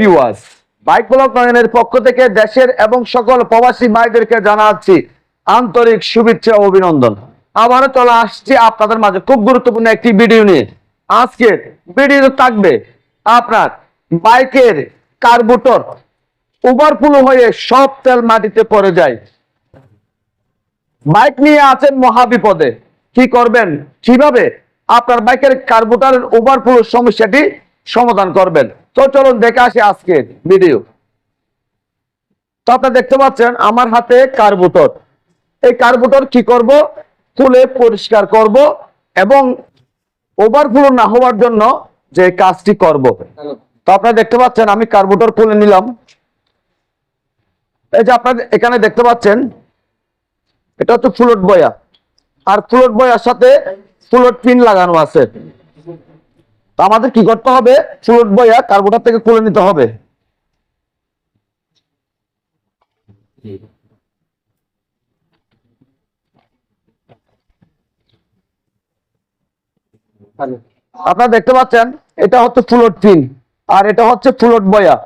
Viewers, bike block নয়নের পক্ষ থেকে দেশের এবং সকল প্রবাসী জানাচ্ছি আন্তরিক শুভেচ্ছা ও অভিনন্দন। আবারও চলে আসছি আপনাদের মাঝে খুব গুরুত্বপূর্ণ একটি ভিডিও নিয়ে। ভিডিও থাকবে আপনার বাইকের কার্বুটর। ওভারফ্লো হয়ে সব তেল মাটিতে পড়ে যায়। বাইক নিয়ে আছেন মহাবিপদে। কি করবেন? কীভাবে আপনার বাইকের কার্বোটারের ওভারফ্লো সমস্যাটি সমাধান করবেন। তো চলুন দেখে আসি আজকে ভিডিও তো আপনারা দেখতে পাচ্ছেন, আমার হাতে কার্বোটর এই কার্বোটর কি করব? তুলে পরিষ্কার করব এবং ওভারফ্লো না হওয়ার জন্য যে কাজটি করব। তো আপনারা দেখতে পাচ্ছেন, আমি কার্বোটর খুলে নিলাম। এই যে আপনারা এখানে দেখতে পাচ্ছেন, এটা হচ্ছে ফ্লোট বয়া। আর ফ্লোট বয়ার সাথে ফ্লোট পিন লাগানো আছে। আমাদের কি করতে হবে? ফ্লোট বয়া কার্বোটার থেকে খুলে নিতে হবে। আপনারা দেখতে পাচ্ছেন, এটা হচ্ছে ফ্লোট পিন আর এটা হচ্ছে ফ্লোট বয়া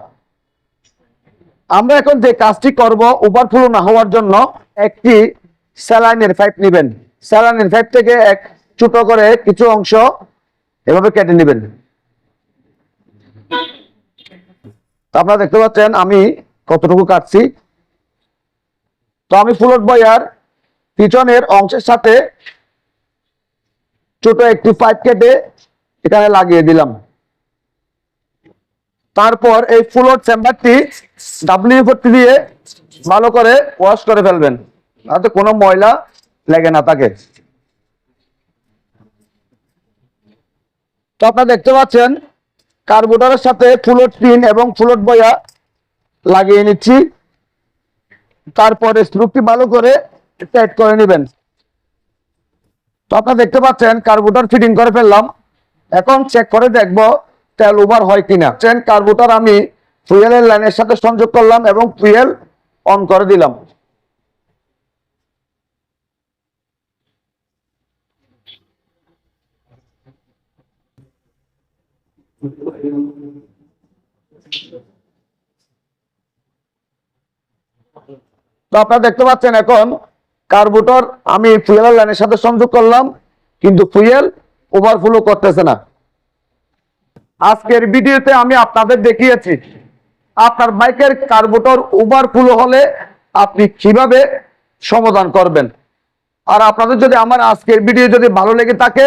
আমরা এখন যে কাজটি করব ওভারফ্লো না হওয়ার জন্য একটি স্যালাইনের পাইপ নেবেন। স্যালাইনের পাইপ থেকে এক ছোট করে কিছু অংশ এভাবে কেটে নেবেন। আপনারা দেখতে পাচ্ছেন, আমি কতটুকু কাটছি। তো আমি ফুলট বয়ার পিছনের অংশের সাথে ছোট একটি পাইপ কেটে এখানে লাগিয়ে দিলাম। তারপর এই ফুলোর চেম্বারটি ডাব্লিউ ভর্তি দিয়ে ভালো করে ওয়াশ করে ফেলবেন, যাতে কোনো ময়লা লেগে না থাকে তো আপনারা দেখতে পাচ্ছেন, কার্বোটারের সাথে ফুলোট পিন এবং ফুলোট বয়া লাগিয়ে নিচ্ছি। তারপরে স্ক্রুপটি ভালো করে টাইট করে নেবেন। তো আপনারা দেখতে পাচ্ছেন, কার্বোটার ফিটিং করে ফেললাম। এখন চেক করে দেখব তেল ওভার হয় কিনা। ট্রেন কার্বোটার আমি ফুয়েলের লাইনের সাথে সংযোগ করলাম এবং ফুয়েল অন করে দিলাম। তো আপনারা দেখতে পাচ্ছেন এখন কার্বোটার, আমি ফুয়েলের লাইনের সাথে সংযোগ করলাম, কিন্তু ফুয়েল ওভারফ্লো করতেছে না। আজকের ভিডিওতে আমি আপনাদের দেখিয়েছি, আপনার বাইকের কার্বোটর ওভারফ্লো হলে আপনি কীভাবে সমাধান করবেন। আর আপনাদের যদি আমার আজকের ভিডিও যদি ভালো লেগে থাকে